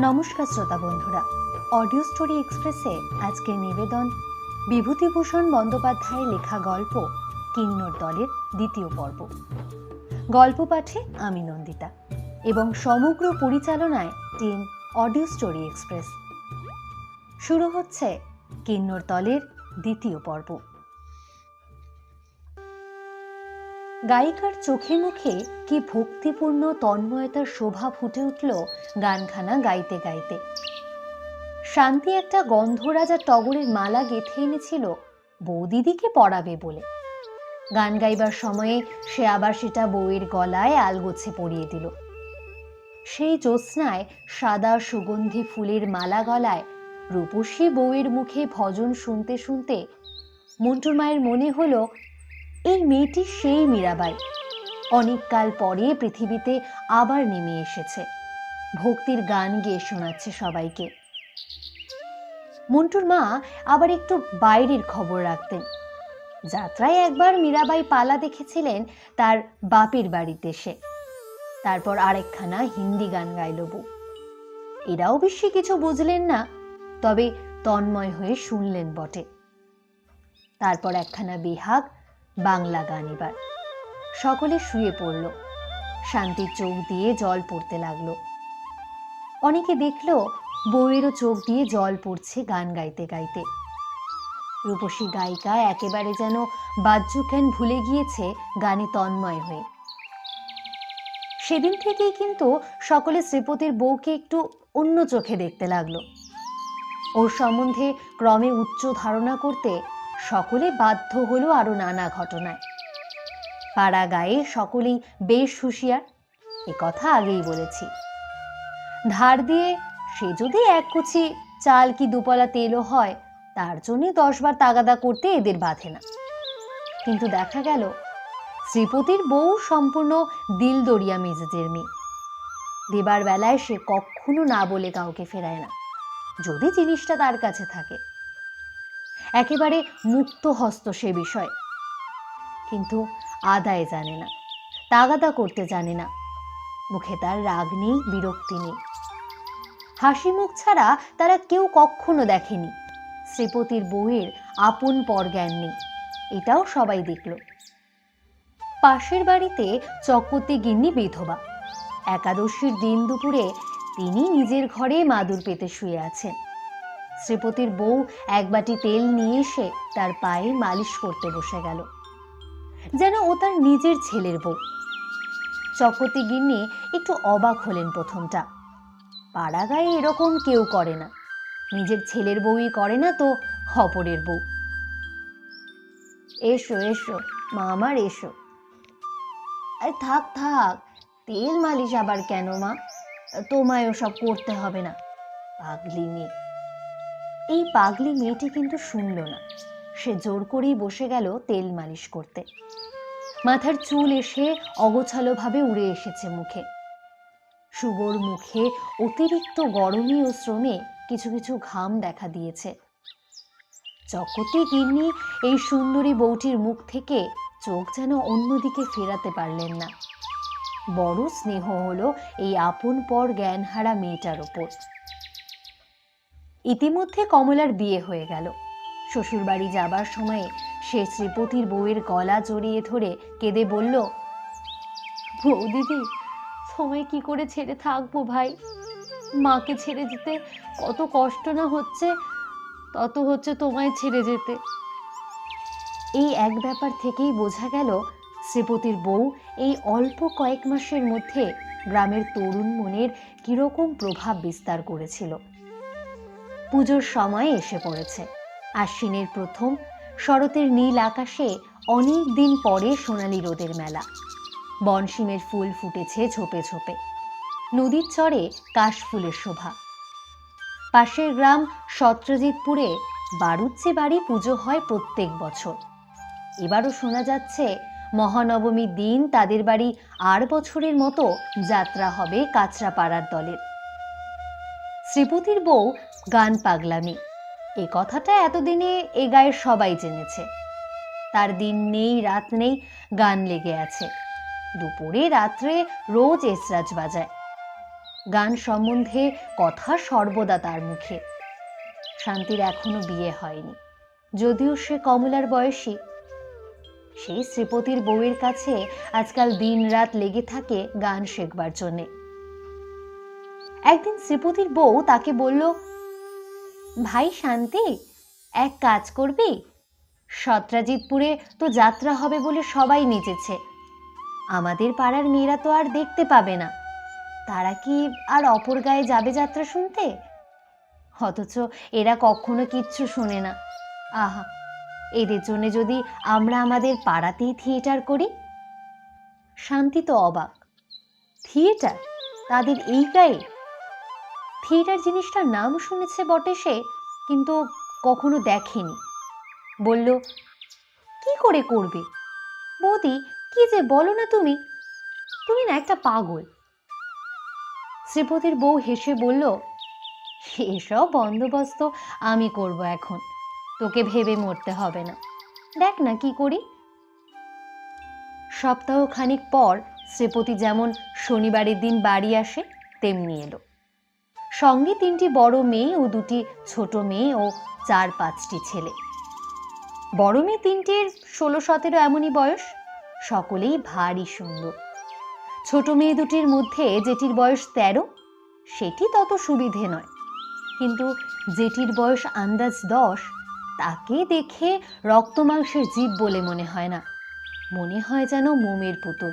নমস্কার শ্রোতা বন্ধুরা। অডিও স্টোরি এক্সপ্রেসে আজকের নিবেদন, বিভূতিভূষণ বন্দ্যোপাধ্যায়ের লেখা গল্প, কিন্নর দলের দ্বিতীয় পর্ব। গল্প পাঠে আমি নন্দিতা এবং সমগ্র পরিচালনায় টিম অডিও স্টোরি এক্সপ্রেস শুরু হচ্ছে কিন্নর দলের দ্বিতীয় পর্ব। গায়িকার চোখে মুখে কি ভক্তিপূর্ণ তন্ময়তার শোভা ফুটে উঠল গানখানা গাইতে গাইতে। শান্তি একটা গন্ধরাজা টগরের মালা গেঁথে এনেছিল, বৌদিদিকে পড়াবে বলে। গান গাইবার সময়ে সে আবার সেটা বউয়ের গলায় আলগোছে পরিয়ে দিল। সেই জ্যোৎস্নায় সাদা সুগন্ধি ফুলের মালা গলায় রূপসী বউয়ের মুখে ভজন শুনতে শুনতে মন্টুর মায়ের মনে হলো এই মেয়েটি সেই মীরাবাই। অনেককাল পরে পৃথিবীতে আবার নেমে এসেছে। ভক্তির গান গেয়ে শোনাচ্ছে সবাইকে। মন্টুর মা আবার একটু বাইরের খবর রাখতেন। যাত্রায় একবার মীরাবাই পালা দেখেছিলেন তার বাপের বাড়িতে সে তারপর আরেকখানা হিন্দি গান গাইল বউ। এরা অবশ্যই কিছু বুঝলেন না, তবে তন্ময় হয়ে শুনলেন বটে। তারপর একখানা বিহাগ বাংলা গান এবার। সকলে শুয়ে পড়ল। শান্তির চোখ দিয়ে জল পড়তে লাগল। অনেকে দেখল বউয়েরও চোখ দিয়ে জল পড়ছে গান গাইতে গাইতে। রূপসী গায়িকা একেবারে যেন বাহ্য বাহ্যজ্ঞান ভুলে গিয়েছে গানে তন্ময় হয়ে। সেদিন থেকেই কিন্তু সকলে শ্রীপতির বউকে একটু অন্য চোখে দেখতে লাগল। ওর সম্বন্ধে ক্রমে উচ্চ ধারণা করতে সকলে বাধ্য হলো আরও নানা ঘটনায়। পাড়া গায়ে সকলেই বেশ হুঁশিয়ার, এ কথা আগেই বলেছি। ধার দিয়ে সে যদি এক কুচি চাল কি দুপলা তেলও হয়, তার জন্যে দশবার তাগাদা করতে এদের বাধে না। কিন্তু দেখা গেল, শ্রীপতির বউ সম্পূর্ণ দিল দরিয়া মেজেজের মেয়ে। দেবার বেলায় সে কখনো না বলে কাউকে ফেরায় না। যদি জিনিসটা তার কাছে থাকে একেবারে মুক্ত হস্ত সে বিষয়ে। কিন্তু আদায় জানে না, তাগাদা করতে জানে না। মুখে তার রাগ নেই, বিরক্তি নেই। হাসি মুখ ছাড়া তারা কেউ কখনো দেখেনি। শ্রীপতির বউয়ের আপন পর জ্ঞান নেই, এটাও সবাই দেখল। পাশের বাড়িতে চক্কতে গিন্নি বিধবা। একাদশীর দিন দুপুরে তিনি নিজের ঘরে মাদুর পেতে শুয়ে আছেন। শ্রীপতির বউ এক বাটি তেল নিয়ে এসে তার পায়ে মালিশ করতে বসে গেল। যেন ও তার নিজের ছেলের বউ। চকতি গিন্নি একটু অবাক হলেন প্রথমটা। পাড়া গায়ে এরকম কেউ করে না। নিজের ছেলের বউই করে না তো অপরের বউ। এসো এসো মা আমার এসো। আরে থাক থাক, তেল মালিশ আবার কেন মা? তোমায় ওসব করতে হবে না। পাগলি মেয়ে এই পাগলি মেয়েটি কিন্তু শুনল না। সে জোর করেই বসে গেল তেল মালিশ করতে। মাথার চুল এসে অগোছালোভাবে উড়ে এসেছে মুখে। সুগোর মুখে অতিরিক্ত গরমী ও শ্রমে কিছু কিছু ঘাম দেখা দিয়েছে। চকতি গিন্নি এই সুন্দরী বউটির মুখ থেকে চোখ যেন অন্যদিকে ফেরাতে পারলেন না। বড় স্নেহ হলো এই আপন পর জ্ঞানহারা মেয়েটার ওপর। ইতিমধ্যে কমলার বিয়ে হয়ে গেল। শ্বশুরবাড়ি যাবার সময়ে সে শ্রীপতির বউয়ের গলা জড়িয়ে ধরে কেঁদে বলল, বৌদিদি, সময় কি করে ছেড়ে থাকব ভাই? মাকে ছেড়ে যেতে কত কষ্ট না হচ্ছে, তত হচ্ছে তোমায় ছেড়ে যেতে। এই এক ব্যাপার থেকেই বোঝা গেল শ্রীপতির বউ এই অল্প কয়েক মাসের মধ্যে গ্রামের তরুণ মনের কীরকম প্রভাব বিস্তার করেছিল। পুজোর সময় এসে পড়েছে। আশ্বিনের প্রথম শরতের নীল আকাশে অনেক দিন পরে সোনালি রোদের মেলা। বনসিমের ফুল ফুটেছে ঝোপে ঝোপে। নদীর চরে কাশফুলের শোভা। পাশের গ্রাম সত্রজিৎপুরে বারুচ্চে বাড়ি পুজো হয় প্রত্যেক বছর। এবারও শোনা যাচ্ছে, মহানবমীর দিন তাদের বাড়ি আর বছরের মতো যাত্রা হবে কাঁচরাপাড়ার দলের। শ্রীপতির বউ গান পাগলামি। এ কথাটা এতদিনে এ গায়ের সবাই জেনেছে। তার দিন নেই, রাত নেই, গান লেগে আছে। দুপুরে, রাত্রে রোজ এসরাজ বাজায়। গান সম্বন্ধে কথা সর্বদা তার মুখে। শান্তির এখনও বিয়ে হয়নি। যদিও সে কমলার বয়সী। সেই শ্রীপতির বউয়ের কাছে আজকাল দিন রাত লেগে থাকে গান শেখবার জন্যে। একদিন শ্রীপতির বউ তাকে বলল, ভাই শান্তি, এক কাজ করবি? সত্রাজিৎপুরে তো যাত্রা হবে বলে সবাই নেচেছে। আমাদের পাড়ার মেয়েরা তো আর দেখতে পাবে না। তারা কি আর অপর গায়ে যাবে যাত্রা শুনতে? অথচ এরা কখনো কিচ্ছু শোনে না। আহা, এদের জন্য যদি আমরা আমাদের পাড়াতেই থিয়েটার করি? শান্তি তো অবাক। থিয়েটার? তাদের এই গায়ে থিয়েটার জিনিসটার নাম শুনেছে বটে সে, কিন্তু কখনো দেখেনি। বলল, কি করে করবে? বৌদি, কি যে বলো না তুমি? তুমি না একটা পাগল। শ্রীপতির বউ হেসে বলল, এসব বন্দোবস্ত আমি করব এখন। তোকে ভেবে মরতে হবে না। দেখ না কি করি। সপ্তাহ খানিক পর শ্রীপতি যেমন শনিবারের দিন বাড়ি আসে, তেমনি এলো। সঙ্গে তিনটি বড় মেয়ে ও দুটি ছোট মেয়ে ও চার পাঁচটি ছেলে। বড় মেয়ে তিনটির ষোলো সতেরো এমনই বয়স, সকলেই ভারী সুন্দর। ছোট মেয়ে দুটির মধ্যে যেটির বয়স তেরো, সেটি তত সুবিধে নয়। কিন্তু যেটির বয়স আন্দাজ দশ, তাকে দেখে রক্ত মাংসের জীব বলে মনে হয় না। মনে হয় যেন মোমের পুতুল।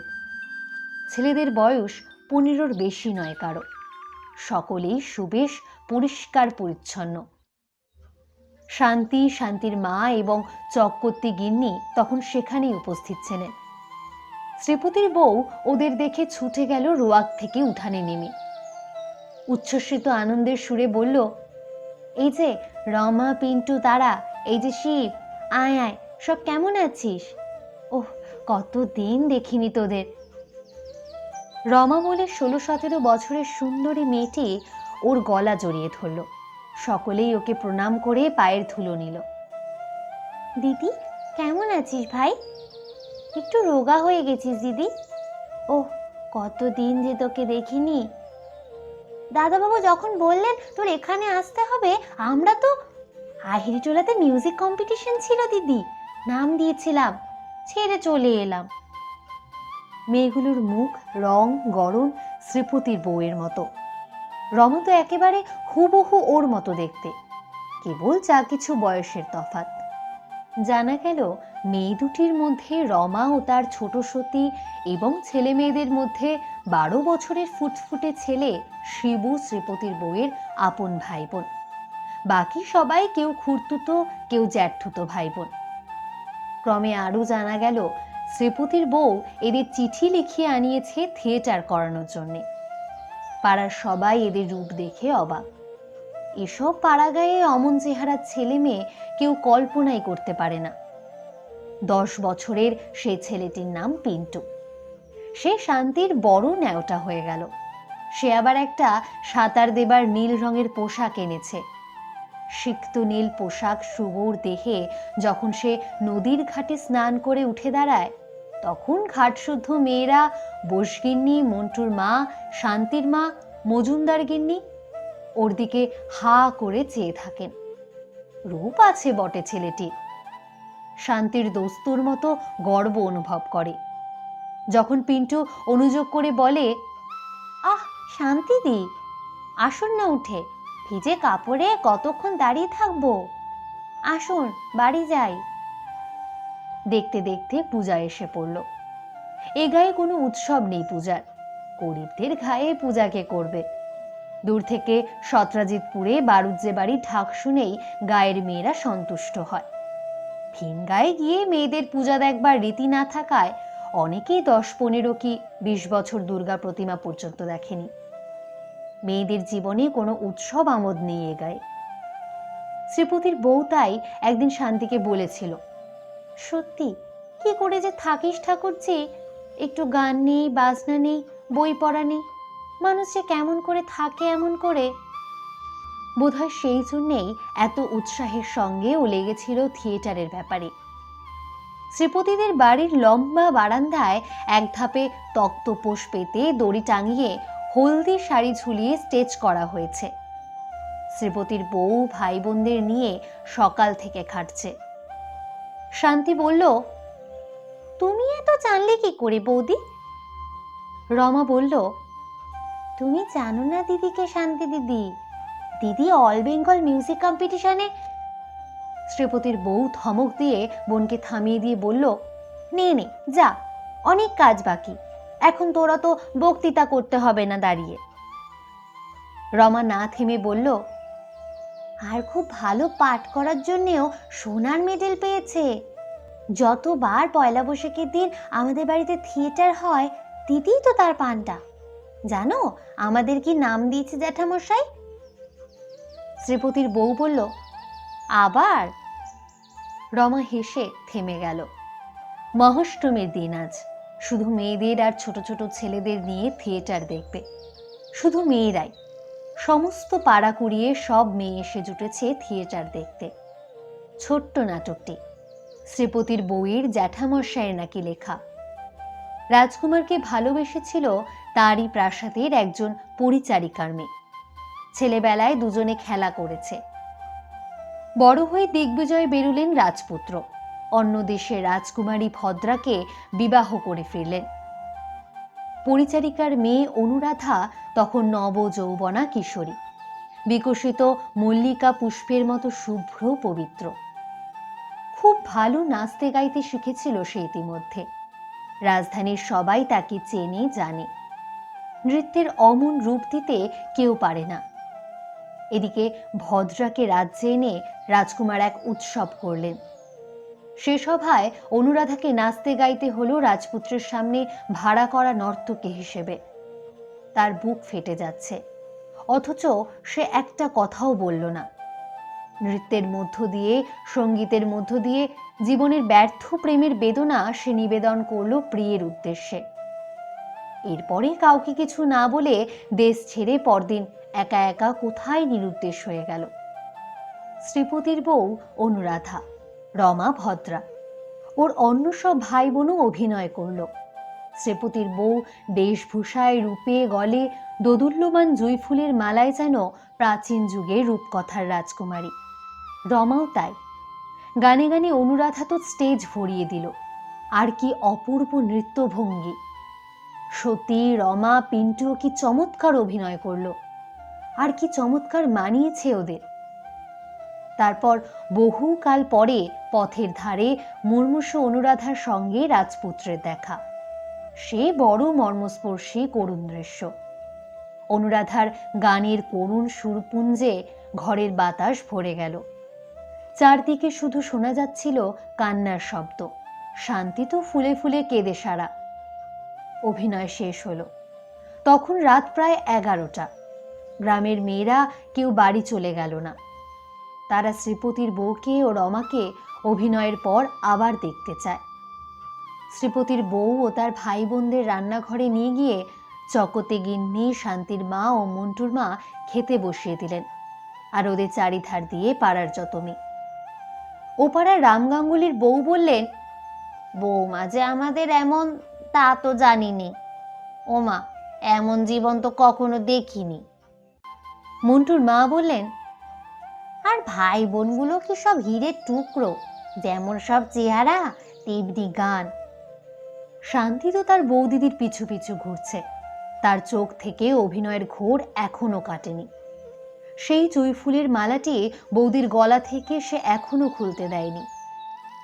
ছেলেদের বয়স পনেরোর বেশি নয় কারও। সকলেই সুবেশ, পরিষ্কার, পরিচ্ছন্ন। শান্তি, শান্তির মা এবং চক্কর্তি গিন্নি তখন সেখানেই উপস্থিত ছিলেন। শ্রীপতির বউ ওদের দেখে ছুটে গেল রোয়াক থেকে উঠানে নেমে। উচ্ছ্বসিত আনন্দের সুরে বলল, এই যে রমা, পিন্টু, তারা, এই যে শিব, আয় আয়, সব কেমন আছিস? ওহ কত দিন দেখিনি তোদের। রমা বলে ষোলো সতেরো বছরের সুন্দরী মেয়েটি ওর গলা জড়িয়ে ধরল। সকলেই ওকে প্রণাম করে পায়ের ধুলো নিল। দিদি কেমন আছিস ভাই? একটু রোগা হয়ে গেছিস দিদি। ওহ কতদিন যে তোকে দেখিনি। দাদাবাবু যখন বললেন তোর এখানে আসতে হবে আমরা তো আহিরিটোলাতে মিউজিক কম্পিটিশন ছিল দিদি। নাম দিয়েছিলাম ছেড়ে চলে এলাম। মেয়েগুলোর মুখ, রং গড়ন শ্রীপতির বউয়ের মতো। রম তো একেবারে হুবহু ওর মতো দেখতে। কেবল যা কিছু বয়সের তফাত জানা গেল, মেয়ে দুটির মধ্যে রমা ও তার ছোট সতী এবং ছেলে মেয়েদের মধ্যে বারো বছরের ফুটফুটে ছেলে শিবু শ্রীপতির বউয়ের আপন ভাই বোন বাকি সবাই কেউ খুঁড়তুতো কেউ জ্যাঠুতো ভাই বোন ক্রমে আরও জানা গেল শ্রীপতির বউ এদের চিঠি লিখিয়ে আনিয়েছে থিয়েটার করানোর জন্যে। পাড়ার সবাই এদের রূপ দেখে অবাক। এসব পাড়াগায়ে অমন চেহারার ছেলে মেয়ে কেউ কল্পনাই করতে পারে না। দশ বছরের সে ছেলেটির নাম পিন্টু। সে শান্তির বড় ন্যাওটা হয়ে গেল। সে আবার একটা সাঁতার দেবার নীল রঙের পোশাক এনেছে। সিক্ত নীল পোশাক শুভর দেহে যখন সে নদীর ঘাটে স্নান করে উঠে দাঁড়ায় তখন ঘাটশুদ্ধ মেয়েরা বসগিন্নি, মন্টুর মা, শান্তির মা, মজুমদার গিন্নি ওর দিকে হা করে চেয়ে থাকেন। রূপ আছে বটে ছেলেটি। শান্তির দোস্তুর মতো গর্ব অনুভব করে। যখন পিন্টু অনুযোগ করে বলে, আহ, শান্তি দি, আসুন না উঠে, ভিজে কাপড়ে কতক্ষণ দাঁড়িয়ে থাকব? আসুন, বাড়ি যাই। দেখতে দেখতে পূজা এসে পড়ল। এ গায়ে কোনো উৎসব নেই পূজার। গরিবদের ঘায়ে পূজাকে করবে। দূর থেকে সত্রাজিৎপুরে বারুজ্জে বাড়ি ঢাক শুনেই গায়ের মেয়েরা সন্তুষ্ট হয়। ভিন গায়ে গিয়ে মেয়েদের পূজা দেখবার রীতি না থাকায় অনেকেই দশ পনেরো কি বিশ বছর দুর্গা প্রতিমা পর্যন্ত দেখেনি। মেয়েদের জীবনে কোনো উৎসব আমোদ নেই এ গায়ে। শ্রীপতির বউ তাই একদিন শান্তিকে বলেছিল সত্যি? কি করে যে থাকিস ঠাকুরজি একটু গান নেই, বাজনা নেই, বই পড়া নেই। মানুষ যে কেমন করে থাকে এমন করে। বোধহয় সেই জন্যেই এত উৎসাহের সঙ্গে ও লেগেছিল থিয়েটারের ব্যাপারে। শ্রীপতিদের বাড়ির লম্বা বারান্দায় এক ধাপে তক্তপোষ পেতে দড়ি টাঙিয়ে হলদি শাড়ি ঝুলিয়ে স্টেজ করা হয়েছে। শ্রীপতির বউ ভাই বোনদের নিয়ে সকাল থেকে খাটছে। শান্তি বলল, তুমি এত জানলে কি করে বৌদি? রমা বলল, তুমি জানো না দিদিকে শান্তি দিদি। দিদি অল বেঙ্গল মিউজিক কম্পিটিশনে শ্রীপতির বউ ধমক দিয়ে বোনকে থামিয়ে দিয়ে বলল, নে নে, যা, অনেক কাজ বাকি। এখন তোরা তো বক্তৃতা করতে হবে না দাঁড়িয়ে রমা না থেমে বলল আর খুব ভালো পাঠ করার জন্যেও সোনার মেডেল পেয়েছে। যতবার পয়লা বৈশাখের দিন আমাদের বাড়িতে থিয়েটার হয়, দিদিই তো তার পানটা জানো, আমাদের কি নাম দিয়েছে জ্যাঠামশাই? শ্রীপতির বউ বলল, আবার? রমা হেসে থেমে গেল। মহাষ্টমীর দিন আজ, শুধু মেয়েদের আর ছোট ছোট ছেলেদের নিয়ে থিয়েটার দেখবে। শুধু মেয়েরাই। সমস্ত পাড়া কুড়িয়ে সব মেয়ে এসে জুটেছে থিয়েটার দেখতে। ছোট্ট নাটকটি। শ্রীপতির বইয়ের জ্যাঠামশায়ের নাকি লেখা। রাজকুমারকে ভালোবেসেছিল তারই প্রাসাদের একজন পরিচারিকার মেয়ে। ছেলেবেলায় দুজনে খেলা করেছে। বড় হয়ে দিগ্বিজয় বেরুলেন রাজপুত্র। অন্য দেশে রাজকুমারী ভদ্রাকে বিবাহ করে ফিরলেন। পরিচারিকার মেয়ে অনুরাধা তখন নব যৌবনা কিশোরী। বিকশিত মল্লিকা পুষ্পের মতো শুভ্র পবিত্র। খুব ভালো নাচতে গাইতে শিখেছিল সে ইতিমধ্যে। রাজধানীর সবাই তাকে চেনে, জানে। নৃত্যের অমন রূপ দিতে কেউ পারে না। এদিকে ভদ্রাকে রাজ্যে এনে রাজকুমার এক উৎসব করলেন। সে সভায় অনুরাধাকে নাচতে গাইতে হলো রাজপুত্রের সামনে ভাড়া করা নর্তকী হিসেবে। তার বুক ফেটে যাচ্ছে। অথচ সে একটা কথাও বলল না। নৃত্যের মধ্য দিয়ে, সঙ্গীতের মধ্য দিয়ে, জীবনের ব্যর্থ প্রেমের বেদনা সে নিবেদন করল প্রিয়ের উদ্দেশ্যে। এরপরে কাউকে কিছু না বলে দেশ ছেড়ে পরদিন একা একা কোথায় নিরুদ্দেশ হয়ে গেল? শ্রীপতির বউ অনুরাধা, রমা ভদ্রা। ওর অন্য সব ভাই বোনও অভিনয় করল। শ্রীপতির বউ বেশভূষায় রূপে গলে দোদুল্যমান জুঁইফুলের মালায় যেন প্রাচীন যুগের রূপকথার রাজকুমারী। রমাও তাই। গানে গানে অনুরাধা তো স্টেজ ভরিয়ে দিল। আর কি অপূর্ব নৃত্যভঙ্গি। সতী রমা পিন্টুও কি চমৎকার অভিনয় করল। আর কি চমৎকার মানিয়েছে ওদের। তারপর বহুকাল পরে পথের ধারে মুর্মুষ অনুরাধার সঙ্গে রাজপুত্রের দেখা। সে বড় মর্মস্পর্শী করুণ দৃশ্য। অনুরাধার গানের করুণ সুরপুঞ্জে ঘরের বাতাস ভরে গেল। চারদিকে শুধু শোনা যাচ্ছিল কান্নার শব্দ। শান্তি তো ফুলে ফুলে কেঁদে সারা। অভিনয় শেষ হলো। তখন রাত প্রায় এগারোটা। গ্রামের মেয়েরা কেউ বাড়ি চলে গেল না। তারা শ্রীপতির বউকে ও রমাকে অভিনয়ের পর আবার দেখতে চায়। শ্রীপতির বউ ও তার ভাই বোনদের রান্নাঘরে নিয়ে গিয়ে চকতে গিন্নি শান্তির মা ও মন্টুর মা খেতে বসিয়ে দিলেন আর ওদের চারিধার দিয়ে পাড়ার যত ও পাড়ার রাম গাঙ্গুলির বউ বললেন বৌমা যে আমাদের এমন, তা তো জানিনি। ওমা, এমন জীবন তো কখনো দেখিনি। মন্টুর মা বললেন, আর ভাই বোনগুলো কি সব হীরের টুকরো? যেমন সব চেহারা, তেমনি গান। শান্তি তো তার বৌদিদির পিছু পিছু ঘুরছে। তার চোখ থেকে অভিনয়ের ঘোর এখনও কাটেনি। সেই জুঁইফুলের মালাটি বৌদির গলা থেকে সে এখনও খুলতে দেয়নি।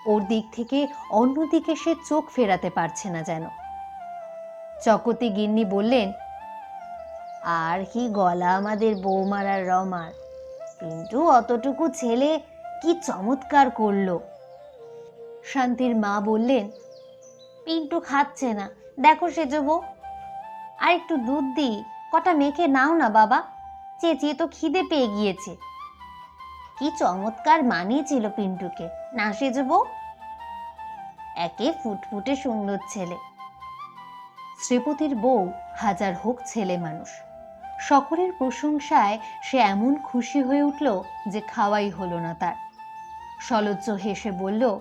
ওর দিক থেকে অন্যদিকে সে চোখ ফেরাতে পারছে না যেন। চকতে গিন্নি বললেন, আর কি গলা আমাদের বৌমার আর রমার। কিন্তু অতটুকু ছেলে কি চমৎকার করল। শান্তির মা বললেন পিন্টু খাচ্ছে না। দেখো সেজবো আর একটু দুধ দিই। কটা মেখে নাও না, বাবা। চেঁচিয়ে তো খিদে পেয়ে গিয়েছে। কি চমৎকার মানিয়েছিল পিন্টুকে। না সেজবো একে ফুটফুটে সুন্দর ছেলে। শ্রীপতির বউ হাজার হোক ছেলে মানুষ। সকলের প্রশংসায় সে এমন খুশি হয়ে উঠল যে খাওয়াই হলো না তার। সলজ্জ হেসে বলল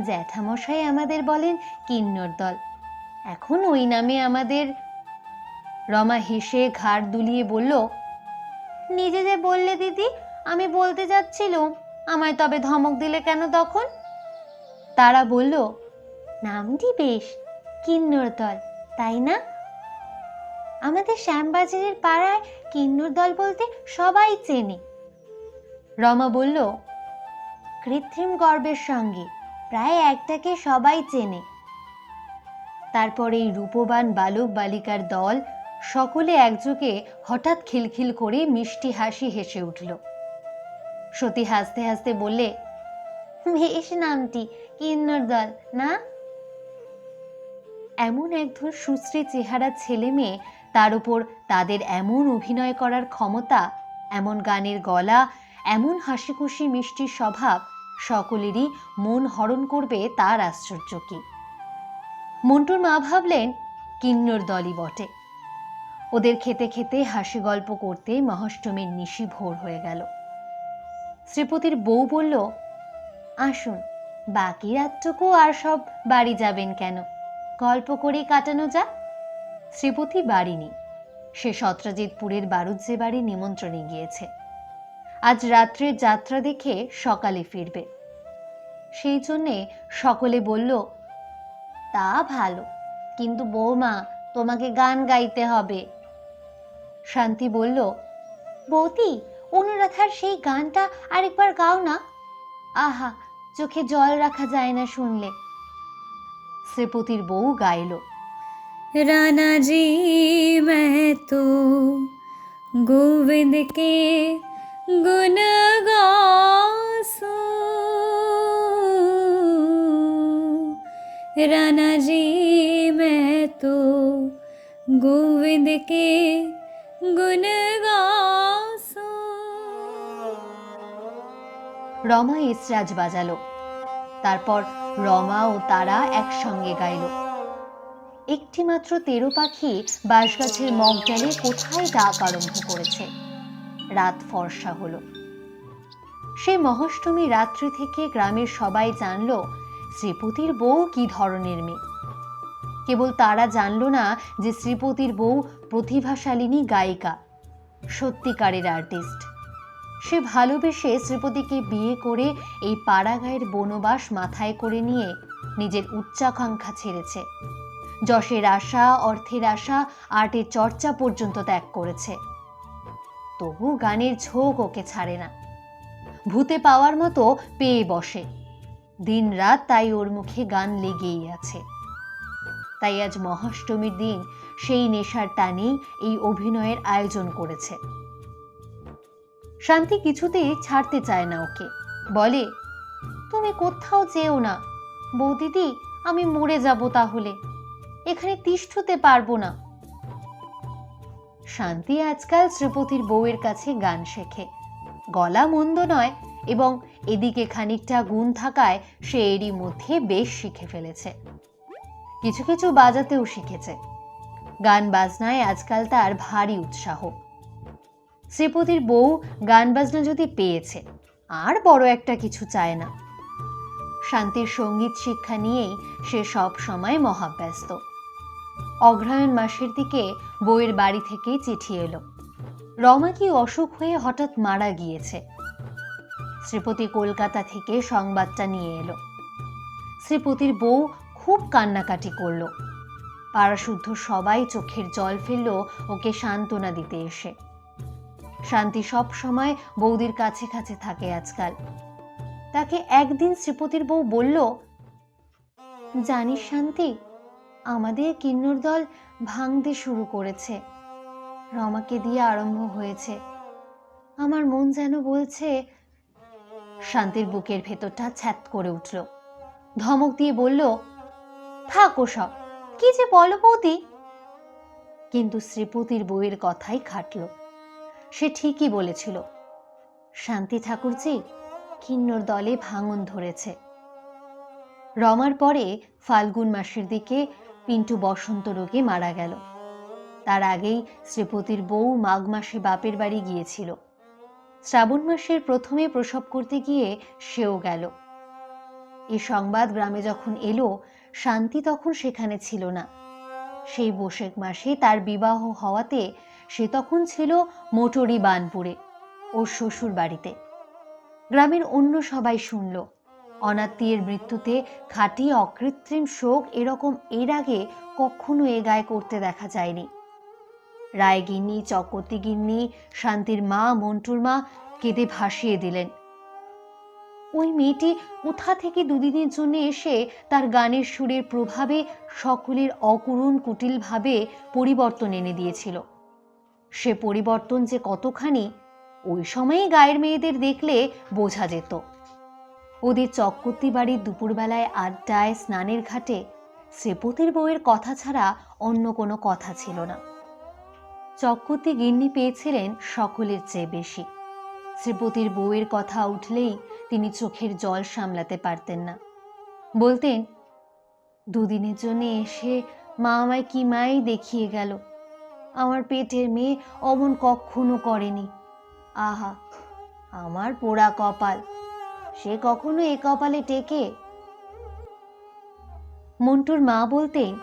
জ্যাঠামশাই আমাদের বলেন কিন্নর দল। এখন ওই নামে আমাদের রমা হেসে ঘাড় দুলিয়ে বলল, নিজে যে বললে দিদি, আমি বলতে যাচ্ছিলুম, আমায় তবে ধমক দিলে কেন তখন? তারা বলল, নামটি বেশ, কিন্নর দল, তাই না? আমাদের শ্যামবাজারের পাড়ায় কিন্নর দল বলতে সবাই চেনে। রমা বলল, কৃত্রিম গর্বের সঙ্গে প্রায় একটাকে সবাই চেনে। তারপর এই রূপবান বালক বালিকার দল সকলে একযোগে হঠাৎ খিলখিল করে মিষ্টি হাসি হেসে উঠল। সতী হাসতে হাসতে বললে, বেশ নামটি কিন্নর দল, না? এমন একধর সুশ্রী চেহারা ছেলে মেয়ে তার উপর তাদের এমন অভিনয় করার ক্ষমতা, এমন গানের গলা, এমন হাসি খুশি মিষ্টি স্বভাব সকলেরই মন হরণ করবে তার আশ্চর্য কি? মন্টুর মা ভাবলেন, কিন্নর দলই বটে। ওদের খেতে খেতে হাসি গল্প করতে মহাষ্টমীর নিশি ভোর হয়ে গেল। শ্রীপতির বউ বলল, আসুন, বাকি রাতটুকু আর সব বাড়ি যাবেন কেন? গল্প করেই কাটানো যাক। শ্রীপতি বাড়ি নেই। সে সত্রাজিৎপুরের বারুজ্জে বাড়ি নিমন্ত্রণে গিয়েছে। আজ রাত্রে যাত্রা দেখে সকালে ফিরবে। সেই জন্যে সকলে বলল, তা ভালো, কিন্তু বৌমা, তোমাকে গান গাইতে হবে। শান্তি বলল বৌতি অনুরাধার সেই গানটা আরেকবার গাও না। আহা, চোখে জল রাখা যায় না শুনলে। শ্রীপতির বউ গাইল রানাজি मैं তো গোবিন্দ गुण गासो राना जी मैं तो गोविंद के गुण गासो রমা এসরাজ বাজালো তারপর রমা ও তারা একসঙ্গে গাইল একটিমাত্র তেরো পাখি বাঁশগাছের মগডালে কোথায় ডাক আরম্ভ করেছে রাত ফর্সা হলো। সেই মহাষ্টমী রাত্রি থেকে গ্রামের সবাই জানলো, শ্রীপতির বউ কি ধরনের মেয়ে। কেবল তারা জানলো না যে শ্রীপতির বউ প্রতিভাশালিনী গায়িকা, সত্যিকারের আর্টিস্ট। সে ভালোবেসে শ্রীপতিকে বিয়ে করে এই পাড়াগাঁয়ের বনবাস মাথায় করে নিয়ে নিজের উচ্চাকাঙ্ক্ষা ছেড়েছে। যশের আশা, অর্থের আশা, আর্টের চর্চা পর্যন্ত ত্যাগ করেছে। তবু গানের ঝোঁক ওকে ছাড়ে না। ভূতে পাওয়ার মতো পেয়ে বসে। দিন রাত তাই ওর মুখে গান লেগেই আছে। তাই আজ মহাষ্টমীর দিন সেই নেশার টানেই এই অভিনয়ের আয়োজন করেছে। শান্তি কিছুতেই ছাড়তে চায় না ওকে। বলে, তুমি কোথাও যেও না। বৌদিদি, আমি মরে যাব তাহলে। এখানে তিষ্ঠতে পারব না। শান্তি আজকাল শ্রীপতির বউয়ের কাছে গান শেখে। গলা মন্দ নয় এবং এদিকে খানিকটা গুণ থাকায় সে এরই মধ্যে বেশ শিখে ফেলেছে। কিছু কিছু বাজাতেও শিখেছে। গান বাজনায় আজকাল তার ভারী উৎসাহ। শ্রীপতির বউ গান বাজনা যদি পেয়েছে, আর বড় একটা কিছু চায় না। শান্তির সংগীত শিক্ষা নিয়েই সে সব সময় মহাব্যস্ত। অগ্রহায়ণ মাসের দিকে বউয়ের বাড়ি থেকে চিঠি এলো। রমা কি অসুখ হয়ে হঠাৎ মারা গিয়েছে? শ্রীপতি কলকাতা থেকে সংবাদটা নিয়ে এলো। শ্রীপতির বউ খুব কান্নাকাটি করল। পাড়াশুদ্ধ সবাই চোখের জল ফেলল ওকে সান্ত্বনা দিতে এসে। শান্তি সব সময় বৌদির কাছে কাছে থাকে আজকাল। তাকে একদিন শ্রীপতির বউ বলল, জানিস শান্তি আমাদের কিন্নর দল ভাঙতে শুরু করেছে। রমাকে দিয়ে আরম্ভ হয়েছে। আমার মন যেন বলছে, শান্তির বুকের ভেতরটা ছ্যাত করে উঠল। ধমক দিয়ে বলল, থাকো সব কি যে বলো বৌদি? কিন্তু শ্রীপতির বইয়ের কথাই খাটলো। সে ঠিকই বলেছিল, শান্তি ঠাকুরজি, কিন্নর দলে ভাঙন ধরেছে। রমার পরে ফাল্গুন মাসের দিকে পিন্টু বসন্ত রোগে মারা গেল। তার আগেই শ্রীপতির বউ মাঘ মাসে বাপের বাড়ি গিয়েছিল। শ্রাবণ মাসের প্রথমে প্রসব করতে গিয়ে সেও গেল। এ সংবাদ গ্রামে যখন এলো, শান্তি তখন সেখানে ছিল না। সেই বৈশাখ মাসে তার বিবাহ হওয়াতে সে তখন ছিল মোটরি বানপুরে ওর শ্বশুর বাড়িতে গ্রামের অন্য সবাই শুনল অনাত্মীয়ের মৃত্যুতে খাঁটি অকৃত্রিম শোক এরকম এর আগে কখনো এ গায়ে করতে দেখা যায়নি। রায়গিন্নি চকতি গিন্নি শান্তির মা, মন্টুর মা কেঁদে ভাসিয়ে দিলেন। ওই মেয়েটি কোথা থেকে দুদিনের জন্য এসে তার গানের সুরের প্রভাবে সকলের অকরুণ কুটিলভাবে পরিবর্তন এনে দিয়েছিল? সে পরিবর্তন যে কতখানি, ওই সময়ে গায়ের মেয়েদের দেখলে বোঝা যেত। ওদের চক্কতি বাড়ির দুপুরবেলায় আড্ডায়, স্নানের ঘাটে শ্রীপতির বউয়ের কথা ছাড়া অন্য কোনো কথা ছিল না। চক্কতি গিন্নি পেয়েছিলেন সকলের চেয়ে বেশি। শ্রীপতির বউয়ের কথা উঠলেই তিনি চোখের জল সামলাতে পারতেন না। বলতেন, দুদিনের জন্য এসে মা আমায় কি মাই দেখিয়ে গেল। আমার পেটের মেয়ে অমন কখনো করেনি। আহা, আমার পোড়া কপাল। সে কখনো এ কপালে টেকে? মন্টুর মা বলতেন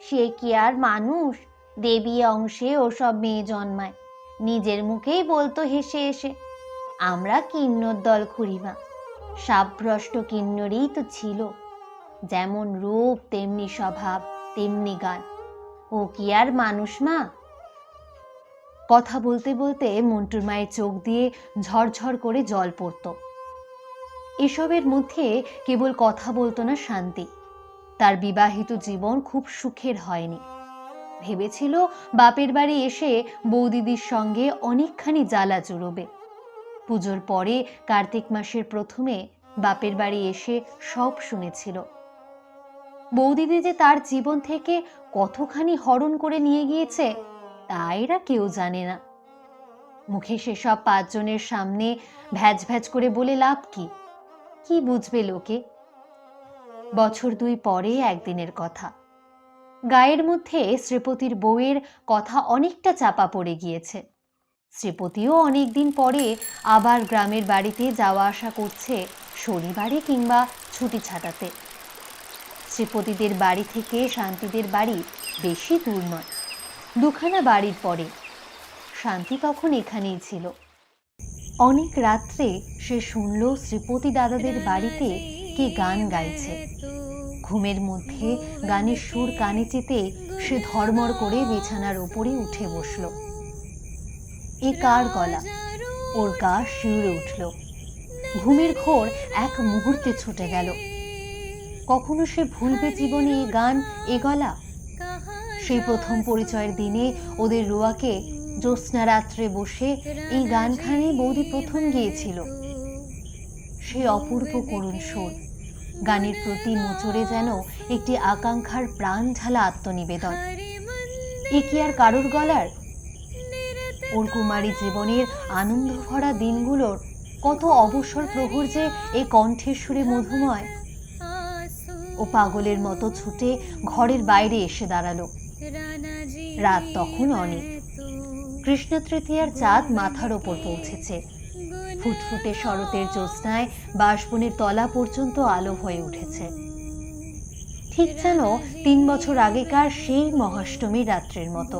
সে কি আর মানুষ? দেবী অংশে ওসব মেয়ে জন্মায়। নিজের মুখেই বলতো হেসে এসে, আমরা কিন্নর দল খুঁড়িমা। সাবভ্রষ্ট কিন্নরেই তো ছিল। যেমন রূপ, তেমনি স্বভাব, তেমনি গান। ও কি আর মানুষ মা? কথা বলতে বলতে মন্টুর মায়ের চোখ দিয়ে ঝরঝর করে জল পড়ত। এসবের মধ্যে কেবল কথা বলতো না শান্তি। তার বিবাহিত জীবন খুব সুখের হয়নি। ভেবেছিল বাপের বাড়ি এসে বৌদিদির সঙ্গে অনেকখানি জ্বালা জুড়বে। পুজোর পরে কার্তিক মাসের প্রথমে বাপের বাড়ি এসে সব শুনেছিল। বৌদিদি যে তার জীবন থেকে কতখানি হরণ করে নিয়ে গিয়েছে, তা এরা কেউ জানে না। মুখে সেসব পাঁচজনের সামনে ভ্যাজ ভ্যাজ করে বলে লাভ কি? কি বুঝবে লোকে? বছর দুই পরে একদিনের কথা। গায়ের মধ্যে শ্রীপতির বউয়ের কথা অনেকটা চাপা পড়ে গিয়েছে। শ্রীপতিও অনেকদিন পরে আবার গ্রামের বাড়িতে যাওয়া আসা করছে শনিবারে কিংবা ছুটি ছাটাতে। শ্রীপতিদের বাড়ি থেকে শান্তিদের বাড়ি বেশি দূর নয়। দুখানা বাড়ির পরে। শান্তি তখন এখানেই ছিল। অনেক রাত্রে সে শুনল শ্রীপতি দাদাদের বাড়িতে কে গান গাইছে। ঘুমের মধ্যে গানের সুর কানে চেতে সে ধর্মর করে বিছানার ওপরে উঠে বসল। এ কার গলা? ওর গা শিউরে উঠল। ঘুমের ঘোর এক মুহূর্তে ছুটে গেল। কখনো সে ভুলবে জীবনে এ গান, এ গলা? সেই প্রথম পরিচয়ের দিনে ওদের রোয়াকে জ্যোৎস্না রাত্রে বসে এই গানখানে বৌদি প্রথম গিয়েছিল। সেই অপূর্ব করুণ সুর। গানের প্রতি মোচড়ে যেন একটি আকাঙ্ক্ষার প্রাণ ঢালা আত্মনিবেদন। এ কি আর কারুর গলার? ওর কুমারী জীবনের আনন্দ ভরা দিনগুলোর কত অবসর প্রহর যে এ কণ্ঠের সুরে মধুময়। ও পাগলের মতো ছুটে ঘরের বাইরে এসে দাঁড়াল। রাত তখন অনেক। কৃষ্ণ তৃতীয়ার চাঁদ মাথার ওপর পৌঁছেছে। ফুটফুটে শরতের জ্যোৎস্নায় বাঁশবনের তলা পর্যন্ত আলো হয়ে উঠেছে। ঠিক যেন তিন বছর আগেকার সেই মহাষ্টমী রাত্রের মতো।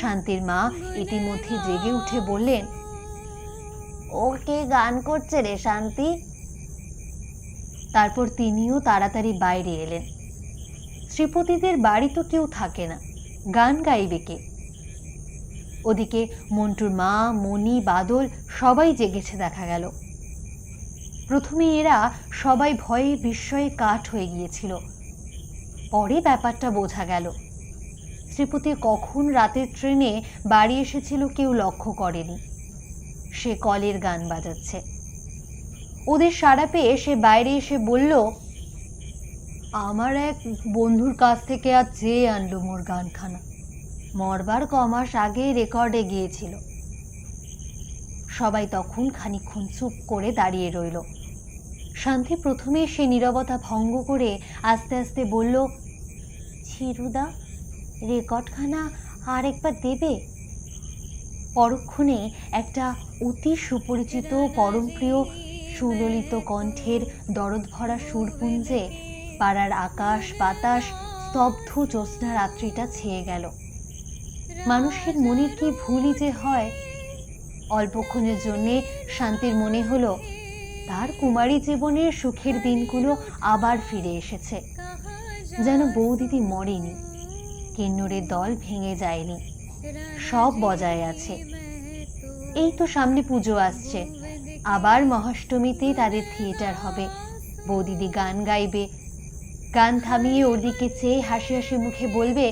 শান্তির মা ইতিমধ্যে জেগে উঠে বললেন, ও কে গান করছে রে, শান্তি? তারপর তিনিও তাড়াতাড়ি বাইরে এলেন। শ্রীপতিদের বাড়ি তো কেউ থাকে না। গান গাইবে কে? ওদিকে মন্টুর মা, মণি, বাদল সবাই জেগেছে দেখা গেল। প্রথমে এরা সবাই ভয়ে বিস্ময়ে কাঠ হয়ে গিয়েছিল। পরে ব্যাপারটা বোঝা গেল। শ্রীপতি কখন রাতের ট্রেনে বাড়ি এসেছিল কেউ লক্ষ্য করেনি। সে কলের গান বাজাচ্ছে। ওদের সাড়া পেয়ে সে বাইরে এসে বলল, আমার এক বন্ধুর কাছ থেকে আজ চেয়ে আনলো মোর গানখানা। মরবার কমাস আগে রেকর্ডে গিয়েছিল। সবাই তখন খানিক্ষণ চুপ করে দাঁড়িয়ে রইল। শান্তি প্রথমে সে নীরবতা ভঙ্গ করে আস্তে আস্তে বলল, ছিরুদা, রেকর্ডখানা আর একবার দেবে? পরক্ষণে একটা অতি সুপরিচিত, পরমপ্রিয়, সুললিত কণ্ঠের দরদ ভরা সুরপুঞ্জে পাড়ার আকাশ বাতাস স্তব্ধ জ্যোৎস্না রাত্রিটা ছেয়ে গেল। মানুষের মনের কি ভুলই যে হয়? অল্পক্ষণের জন্যে শান্তির মনে হলো, তার কুমারী জীবনের সুখের দিনগুলো আবার ফিরে এসেছে। যেন বৌদিদি মরেনি, কিন্নরের দল ভেঙে যায়নি, সব বজায় আছে। এই তো সামনে পুজো আসছে, আবার মহাষ্টমীতে তাদের থিয়েটার হবে। বৌদিদি গান গাইবে, গান থামিয়ে ওর দিকে চেয়ে হাসি হাসি মুখে বলবে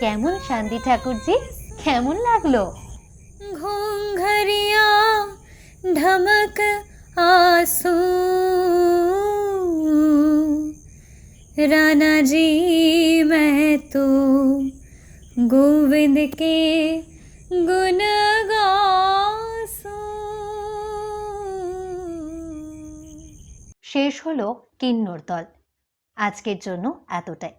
কেমন শান্তি ঠাকুরজি কেমন লাগলো घोंघरिया ढमक आंसू राना जी मैं तो गोविंद के गुण गासूं শেষ হলো কিন্নর দল আজকের জন্য এতটাই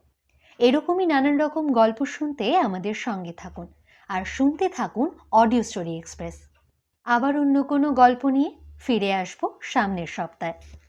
এরকমই নানান রকম গল্প শুনতে আমাদের সঙ্গে থাকুন। আর শুনতে থাকুন অডিও স্টোরি এক্সপ্রেস আবার অন্য কোনো গল্প নিয়ে ফিরে আসব সামনের সপ্তাহে।